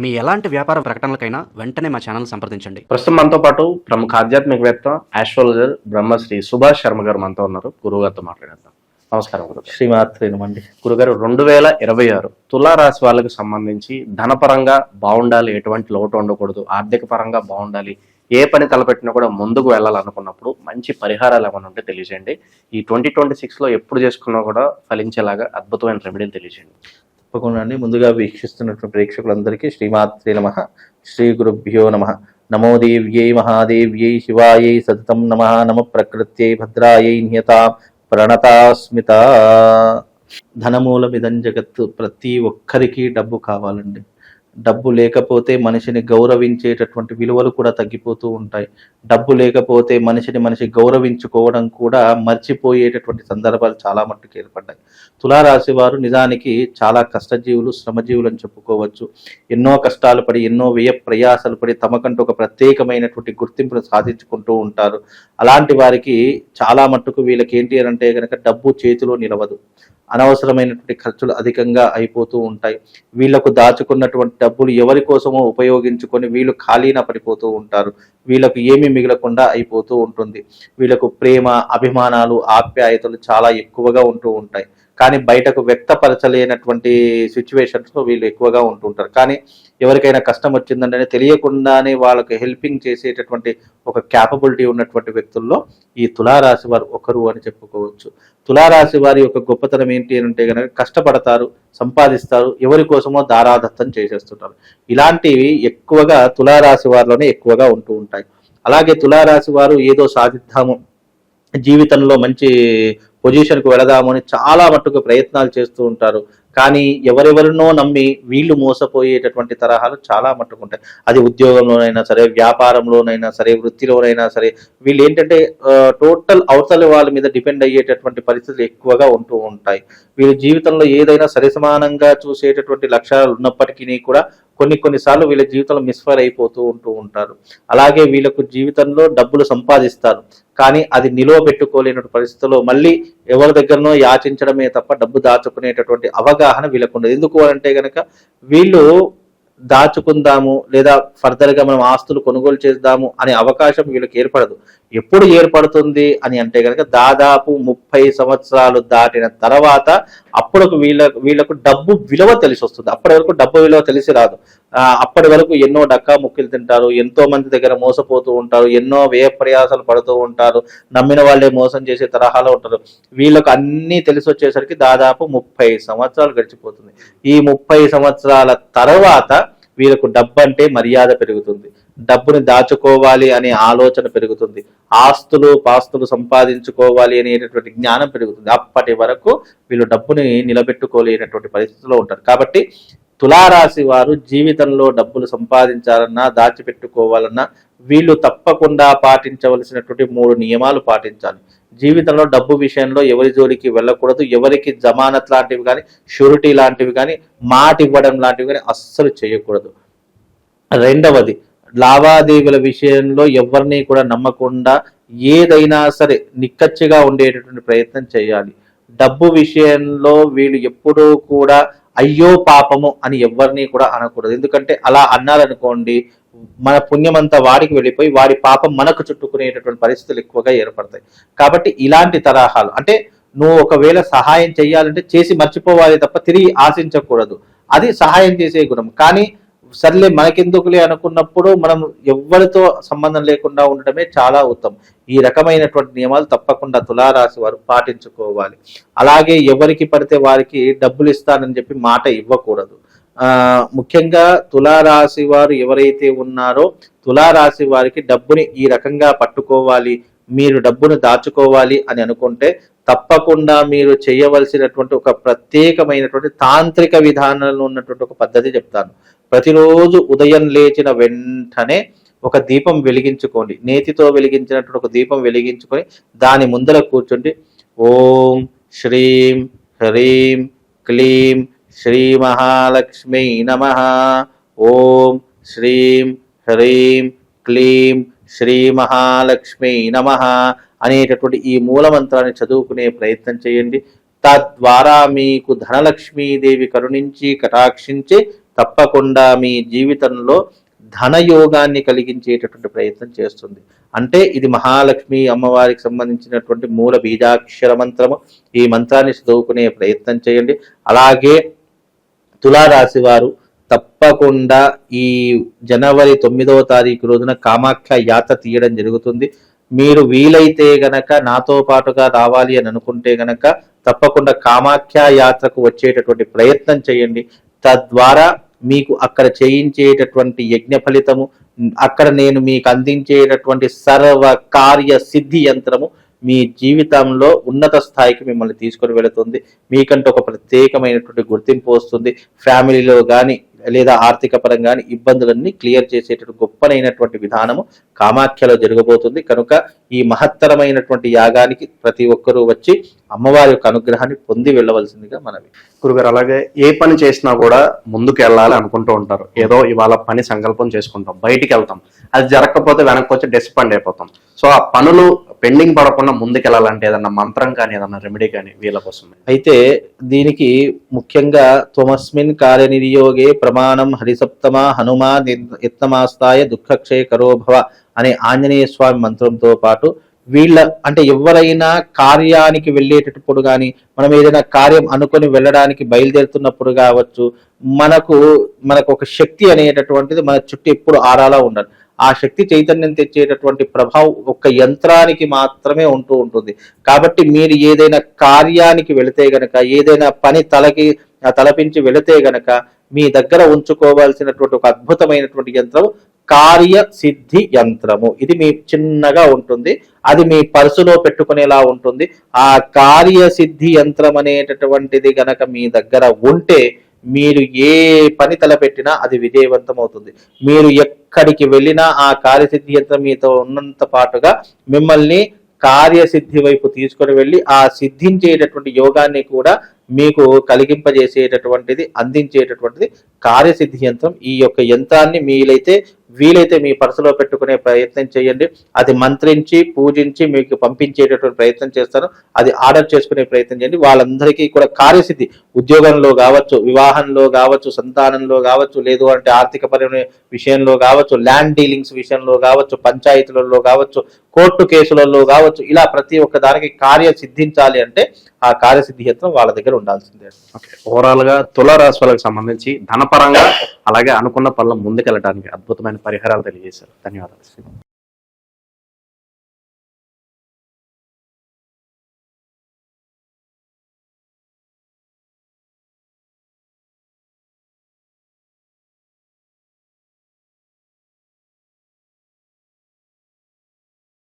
మీ ఎలాంటి వ్యాపార ప్రకటనలకైనా వెంటనే మా ఛానల్ సంప్రదించండి. ప్రస్తుతం మనతో పాటు ప్రముఖ ఆధ్యాత్మికవేత్త ఆస్ట్రాలజర్ బ్రహ్మశ్రీ సుభాష్ శర్మ గారు మనతో ఉన్నారు. గురుగారితో మాట్లాడేద్దాం. నమస్కారం గురుగారు శ్రీమాత్రేనమండి గురుగారు రెండు వేల ఇరవై ఆరు తులారాశి వాళ్ళకి సంబంధించి ధనపరంగా బాగుండాలి ఎటువంటి లోటు ఉండకూడదు ఆర్థిక పరంగా బాగుండాలి ఏ పని తలపెట్టినా కూడా ముందుకు వెళ్ళాలనుకున్నప్పుడు మంచి పరిహారాలు ఏమైనా ఉంటే తెలియజేయండి. ఈ ట్వంటీ ట్వంటీ సిక్స్లో ఎప్పుడు చేసుకున్నా కూడా ఫలించేలాగా అద్భుతమైన రెమెడీలు తెలియజేయండి. తప్పకుండా అండి ముందుగా వీక్షిస్తున్నటువంటి ప్రేక్షకులందరికీ శ్రీమాత్రే నమ శ్రీ గురుభ్యో నమ. నమో దేవ్యై మహాదేవ్యై శివాయై సతతం నమ. నమ ప్రకృత్యై భద్రాయై నియత ప్రణతాస్మిత. ధనమూలమిదం జగత్తు. ప్రతి ఒక్కరికి డబ్బు కావాలండి. డబ్బు లేకపోతే మనిషిని గౌరవించేటటువంటి విలువలు కూడా తగ్గిపోతూ ఉంటాయి. డబ్బు లేకపోతే మనిషిని మనిషి గౌరవించుకోవడం కూడా మర్చిపోయేటటువంటి సందర్భాలు చాలా మట్టుకు ఏర్పడ్డాయి. తులారాశి వారు నిజానికి చాలా కష్టజీవులు శ్రమజీవులు అని చెప్పుకోవచ్చు. ఎన్నో కష్టాలు పడి ఎన్నో వ్యయ ప్రయాసాలు పడి తమకంటూ ఒక ప్రత్యేకమైనటువంటి గుర్తింపును సాధించుకుంటూ ఉంటారు. అలాంటి వారికి చాలా మట్టుకు వీళ్ళకి ఏంటి అని అంటే కనుక డబ్బు చేతిలో నిలవదు. అనవసరమైనటువంటి ఖర్చులు అధికంగా అయిపోతూ ఉంటాయి. వీళ్ళకు దాచుకున్నటువంటి డబ్బులు ఎవరి కోసమో ఉపయోగించుకొని వీళ్ళు ఖాళీన పడిపోతూ ఉంటారు. వీళ్ళకు ఏమీ మిగలకుండా అయిపోతూ ఉంటుంది. వీళ్ళకు ప్రేమ అభిమానాలు ఆప్యాయతలు చాలా ఎక్కువగా ఉంటూ ఉంటాయి. కానీ బయటకు వ్యక్తపరచలేనటువంటి సిచ్యువేషన్స్లో వీళ్ళు ఎక్కువగా ఉంటుంటారు. కానీ ఎవరికైనా కష్టం వచ్చిందంటే తెలియకుండానే వాళ్ళకి హెల్పింగ్ చేసేటటువంటి ఒక క్యాపబిలిటీ ఉన్నటువంటి వ్యక్తుల్లో ఈ తులారాశి వారు ఒకరు అని చెప్పుకోవచ్చు. తులారాశి వారి యొక్క గొప్పతనం ఏంటి అని అంటే కనుక కష్టపడతారు సంపాదిస్తారు ఎవరి కోసమో దారాదత్తం చేసేస్తుంటారు. ఇలాంటివి ఎక్కువగా తులారాశి వారిలోనే ఎక్కువగా ఉంటూ ఉంటాయి. అలాగే తులారాశి వారు ఏదో సాధిద్దాము జీవితంలో మంచి పొజిషన్కు వెళదామని చాలా మట్టుకు ప్రయత్నాలు చేస్తూ ఉంటారు. కానీ ఎవరెవరినో నమ్మి వీళ్ళు మోసపోయేటటువంటి తరహాలు చాలా మట్టుకు ఉంటాయి. అది ఉద్యోగంలోనైనా సరే వ్యాపారంలోనైనా సరే వృత్తిలోనైనా సరే వీళ్ళు ఏంటంటే టోటల్ అవతల వాళ్ళ మీద డిపెండ్ అయ్యేటటువంటి పరిస్థితులు ఎక్కువగా ఉంటూ ఉంటాయి. వీళ్ళు జీవితంలో ఏదైనా సరిసమానంగా చూసేటటువంటి లక్ష్యాలు ఉన్నప్పటికీ కూడా కొన్ని కొన్నిసార్లు వీళ్ళ జీవితంలో మిస్ఫైర్ అయిపోతూ ఉంటూ ఉంటారు. అలాగే వీళ్ళకు జీవితంలో డబ్బులు సంపాదిస్తారు. కానీ అది నిలువ పెట్టుకోలేనటువంటి పరిస్థితుల్లో మళ్ళీ ఎవరి దగ్గరనో యాచించడమే తప్ప డబ్బు దాచుకునేటటువంటి అవగాహన వీళ్ళకు ఉండదు. ఎందుకు అంటే గనక వీళ్ళు దాచుకుందాము లేదా ఫర్దర్గా మనం ఆస్తులు కొనుగోలు చేద్దాము అనే అవకాశం వీళ్ళకి ఏర్పడదు. ఎప్పుడు ఏర్పడుతుంది అని అంటే కనుక దాదాపు ముప్పై సంవత్సరాలు దాటిన తర్వాత అప్పుడు వీళ్ళ వీళ్ళకు డబ్బు విలువ తెలిసి వస్తుంది. అప్పటి వరకు డబ్బు విలువ తెలిసి రాదు. అప్పటి వరకు ఎన్నో డక్కా ముక్కిలు తింటారు ఎంతో మంది దగ్గర మోసపోతూ ఉంటారు ఎన్నో వ్యయ ప్రయాసాలు పడుతూ ఉంటారు నమ్మిన వాళ్ళే మోసం చేసే తరహాలో ఉంటారు. వీళ్ళకు అన్నీ తెలిసి వచ్చేసరికి దాదాపు ముప్పై సంవత్సరాలు గడిచిపోతుంది. ఈ ముప్పై సంవత్సరాల తర్వాత వీళ్ళకు డబ్బు అంటే మర్యాద పెరుగుతుంది. డబ్బుని దాచుకోవాలి అనే ఆలోచన పెరుగుతుంది. ఆస్తులు పాస్తులు సంపాదించుకోవాలి అనేటటువంటి జ్ఞానం పెరుగుతుంది. అప్పటి వరకు వీళ్ళు డబ్బుని నిలబెట్టుకోలేనటువంటి పరిస్థితిలో ఉంటారు. కాబట్టి తులారాశి వారు జీవితంలో డబ్బులు సంపాదించాలన్నా దాచిపెట్టుకోవాలన్నా వీళ్ళు తప్పకుండా పాటించవలసినటువంటి మూడు నియమాలు పాటించాలి. జీవితంలో డబ్బు విషయంలో ఎవరి జోలికి వెళ్ళకూడదు ఎవరికి జమానత్ లాంటివి కానీ షూరిటీ లాంటివి కానీ మాట ఇవ్వడం లాంటివి కానీ అస్సలు చేయకూడదు. రెండవది లావాదేవీల విషయంలో ఎవరిని కూడా నమ్మకుండా ఏదైనా సరే నిక్కచ్చిగా ఉండేటటువంటి ప్రయత్నం చేయాలి. డబ్బు విషయంలో వీళ్ళు ఎప్పుడూ కూడా అయ్యో పాపము అని ఎవరిని కూడా అనకూడదు. ఎందుకంటే అలా అన్నారనుకోండి మన పుణ్యమంతా వాడికి వెళ్ళిపోయి వాడి పాపం మనకు చుట్టుకునేటటువంటి పరిస్థితులు ఎక్కువగా ఏర్పడతాయి. కాబట్టి ఇలాంటి తరహాలు అంటే నువ్వు ఒకవేళ సహాయం చేయాలంటే చేసి మర్చిపోవాలి తప్ప తిరిగి ఆశించకూడదు. అది సహాయం చేసే గుణం. కానీ సర్లే మనకెందుకులే అనుకున్నప్పుడు మనం ఎవరితో సంబంధం లేకుండా ఉండటమే చాలా ఉత్తమం. ఈ రకమైనటువంటి నియమాలు తప్పకుండా తులారాశి వారు పాటించుకోవాలి. అలాగే ఎవరికి పడితే వారికి డబ్బులు ఇస్తానని చెప్పి మాట ఇవ్వకూడదు. ముఖ్యంగా తులారాశి వారు ఎవరైతే ఉన్నారో తులారాశి వారికి డబ్బుని ఈ రకంగా పట్టుకోవాలి మీరు డబ్బును దాచుకోవాలి అని అనుకుంటే తప్పకుండా మీరు చేయవలసినటువంటి ఒక ప్రత్యేకమైనటువంటి తాంత్రిక విధానంలో ఉన్నటువంటి ఒక పద్ధతి చెప్తాను. ప్రతిరోజు ఉదయం లేచిన వెంటనే ఒక దీపం వెలిగించుకోండి. నేతితో వెలిగించినటువంటి ఒక దీపం వెలిగించుకొని దాని ముందర కూర్చుండి. ఓం శ్రీం హ్రీం క్లీం శ్రీ మహాలక్ష్మి నమ. ఓం శ్రీం హ్రీం క్లీం శ్రీ మహాలక్ష్మి నమ అనేటటువంటి ఈ మూలమంత్రాన్ని చదువుకునే ప్రయత్నం చేయండి. తద్వారా మీకు ధనలక్ష్మీదేవి కరుణించి కటాక్షించి తప్పకుండా మీ జీవితంలో ధనయోగాన్ని కలిగించేటటువంటి ప్రయత్నం చేస్తుంది. అంటే ఇది మహాలక్ష్మి అమ్మవారికి సంబంధించినటువంటి మూల బీజాక్షర మంత్రము. ఈ మంత్రాన్ని చదువుకునే ప్రయత్నం చేయండి. అలాగే తులారాశి వారు తప్పకుండా ఈ జనవరి తొమ్మిదవ తారీఖు రోజున కామాఖ్య యాత్ర తీయడం జరుగుతుంది. మీరు వీలైతే గనక నాతో పాటుగా రావాలి అని అనుకుంటే గనక తప్పకుండా కామాఖ్య యాత్రకు వచ్చేటటువంటి ప్రయత్నం చేయండి. తద్వారా మీకు అక్కడ చేయించేటటువంటి యజ్ఞ ఫలితము అక్కడ నేను మీకు అందించేటటువంటి సర్వ కార్య సిద్ధి యంత్రము మీ జీవితంలో ఉన్నత స్థాయికి మిమ్మల్ని తీసుకొని వెళుతుంది. మీకంటే ఒక ప్రత్యేకమైనటువంటి గుర్తింపు వస్తుంది. ఫ్యామిలీలో కానీ లేదా ఆర్థిక పరంగా ఇబ్బందులన్నీ క్లియర్ చేసేటటువంటి గొప్పనైనటువంటి విధానము కామాఖ్యలో జరగబోతుంది. కనుక ఈ మహత్తరమైనటువంటి యాగానికి ప్రతి ఒక్కరూ వచ్చి అమ్మవారి యొక్క అనుగ్రహాన్ని పొంది వెళ్ళవలసిందిగా మనవి. గురుగారు అలాగే ఏ పని చేసినా కూడా ముందుకు వెళ్ళాలి అనుకుంటూ ఉంటారు. ఏదో ఇవాళ పని సంకల్పం చేసుకుంటాం బయటికి వెళ్తాం. అది జరగకపోతే వెనక్కి వచ్చి డిసప్పాయింట్ అయిపోతాం. సో ఆ పనులు పెండింగ్ పడకుండా ముందుకెళ్ళాలంటే ఏదన్నా మంత్రం కానీ ఏదన్నా రెమెడీ కానీ వీళ్ళ కోసం అయితే దీనికి ముఖ్యంగా త్వమస్మిన్ కార్యనిర్యోగే ప్రమాణం హరిసప్తమ హనుమా యత్నమాస్తాయ దుఃఖక్షయ కరోభవ అనే ఆంజనేయ స్వామి మంత్రంతో పాటు వీళ్ళ అంటే ఎవరైనా కార్యానికి వెళ్ళేటప్పుడు కానీ మనం ఏదైనా కార్యం అనుకొని వెళ్ళడానికి బయలుదేరుతున్నప్పుడు కావచ్చు మనకు మనకు ఒక శక్తి అనేటటువంటిది మన చుట్టూ ఎప్పుడు ఆరాలా ఉండాలి ఆ శక్తి చైతన్యం తెచ్చేటటువంటి ప్రభావం ఒక యంత్రానికి మాత్రమే ఉంటూ ఉంటుంది. కాబట్టి మీరు ఏదైనా కార్యానికి వెళితే గనక ఏదైనా పని తలకి తలపించి వెళితే గనక మీ దగ్గర ఉంచుకోవాల్సినటువంటి ఒక అద్భుతమైనటువంటి యంత్రం కార్య సిద్ధి యంత్రము. ఇది మీ చిన్నగా ఉంటుంది. అది మీ పర్సులో పెట్టుకునేలా ఉంటుంది. ఆ కార్య సిద్ధి యంత్రం అనేటటువంటిది గనక మీ దగ్గర ఉంటే మీరు ఏ పని తలపెట్టినా అది విజయవంతం అవుతుంది మీరు ఎక్కడికి వెళ్ళినా ఆ కార్యసిద్ధి యంత్రం మీతో ఉన్నంత పాటుగా మిమ్మల్ని కార్యసిద్ధి వైపు తీసుకొని వెళ్ళి ఆ సిద్ధించేటటువంటి యోగాన్ని కూడా మీకు కలిగింపజేసేటటువంటిది అందించేటటువంటిది కార్యసిద్ధి యంత్రం ఈ యొక్క యంత్రాన్ని మీలైతే వీలైతే మీ పర్సులో పెట్టుకునే ప్రయత్నం చేయండి. అది మంత్రించి పూజించి మీకు పంపించేటటువంటి ప్రయత్నం చేస్తాను. అది ఆర్డర్ చేసుకునే ప్రయత్నం చేయండి. వాళ్ళందరికీ కూడా కార్యసిద్ధి. ఉద్యోగంలో కావచ్చు వివాహంలో కావచ్చు సంతానంలో కావచ్చు లేదు అంటే ఆర్థిక పరమైన విషయంలో కావచ్చు ల్యాండ్ డీలింగ్స్ విషయంలో కావచ్చు పంచాయతీలలో కావచ్చు కోర్టు కేసులలో కావచ్చు ఇలా ప్రతి ఒక్క దానికి కార్య సిద్ధించాలి అంటే ఆ కార్యసిద్ధి యంత్రం వాళ్ళ దగ్గర ఉండాల్సిందే. ఓకే ఓవరాల్గా తులారాశి వాళ్ళకి సంబంధించి ధనపరంగా అలాగే అనుకున్న పనులు ముందుకెళ్ళడానికి అద్భుతమైన పరిహారాలు తెలియజేశారు. ధన్యవాదాలు.